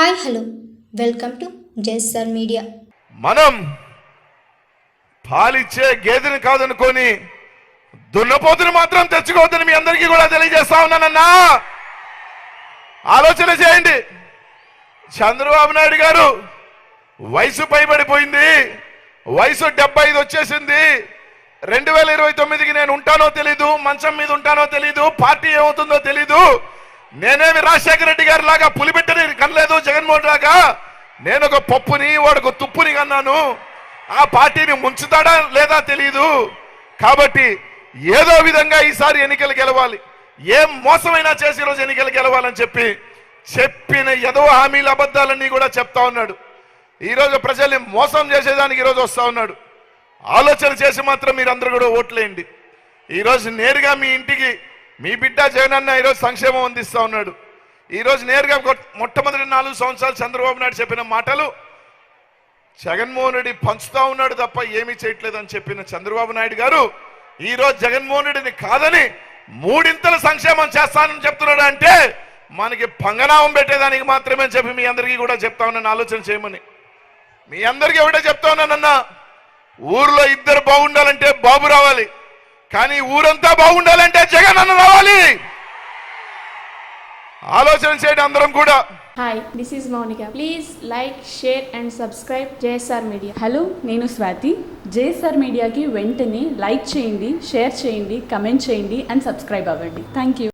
Hi hello. Welcome to JSR media. మనం పాలిచ్చే గేదెని కాదనుకొని దున్నపోతుని మాత్రం తెచ్చుకోవద్దని మీ అందరికీ కూడా తెలియజేస్తా ఉన్నానన్నా. ఆలోచన చేయండి. చంద్రబాబు నాయుడు గారు వయసు పైబడిపోయింది. వయసు డెబ్బై ఐదు వచ్చేసింది. రెండు వేల ఇరవై తొమ్మిదికి నేను ఉంటానో తెలీదు మంచం మీద ఉంటానో తెలీదు పార్టీ ఏమవుతుందో తెలీదు. నేనేమి రాజశేఖర రెడ్డి గారి లాగా పులిబిట్టని కనలేదు జగన్మోహన్ లాగా? నేను ఒక పప్పుని వాడు ఒక తుప్పుని కన్నాను. ఆ పార్టీని ముంచుతాడా లేదా తెలీదు. కాబట్టి ఏదో విధంగా ఈసారి ఎన్నికలు గెలవాలి. ఏం మోసమైనా చేసి రోజు ఎన్నికలు గెలవాలని చెప్పి చెప్పిన ఏదో హామీల అబద్ధాలన్నీ కూడా చెప్తా ఉన్నాడు. ఈరోజు ప్రజల్ని మోసం చేసేదానికి ఈరోజు వస్తా ఉన్నాడు. ఆలోచన చేసి మాత్రం మీరందరూ కూడా ఓట్లేయండి. ఈరోజు నేరుగా మీ ఇంటికి మీ బిడ్డ జగనన్న ఈరోజు సంక్షేమం అందిస్తా ఉన్నాడు. ఈరోజు నేరుగా మొట్టమొదటి నాలుగు సంవత్సరాలు చంద్రబాబు నాయుడు చెప్పిన మాటలు జగన్మోహన్ రెడ్డి పంచుతా ఉన్నాడు తప్ప ఏమీ చేయట్లేదని చెప్పిన చంద్రబాబు నాయుడు గారు ఈ రోజు జగన్మోహన్ రెడ్డిని కాదని మూడింతల సంక్షేమం చేస్తానని చెప్తున్నాడు అంటే మనకి పంగనామం పెట్టేదానికి మాత్రమే చెప్పి మీ అందరికీ కూడా చెప్తా ఉన్నాను ఆలోచన చేయమని. మీ అందరికీ ఒకటే చెప్తా ఉన్నానన్నా ఊర్లో ఇద్దరు బాగుండాలంటే బాబు రావాలి. కానీ ఊరంతా బాగుండాలంటే ఆలోచన చేయండి అందరం కూడా Hi, this is Monica. Please like, share and subscribe JSR Media. హలో నేను స్వాతి జేఎస్ఆర్ మీడియాకి వెంటనే లైక్ చేయండి షేర్ చేయండి కమెంట్ చేయండి అండ్ సబ్స్క్రైబ్ అవ్వండి థ్యాంక్ యూ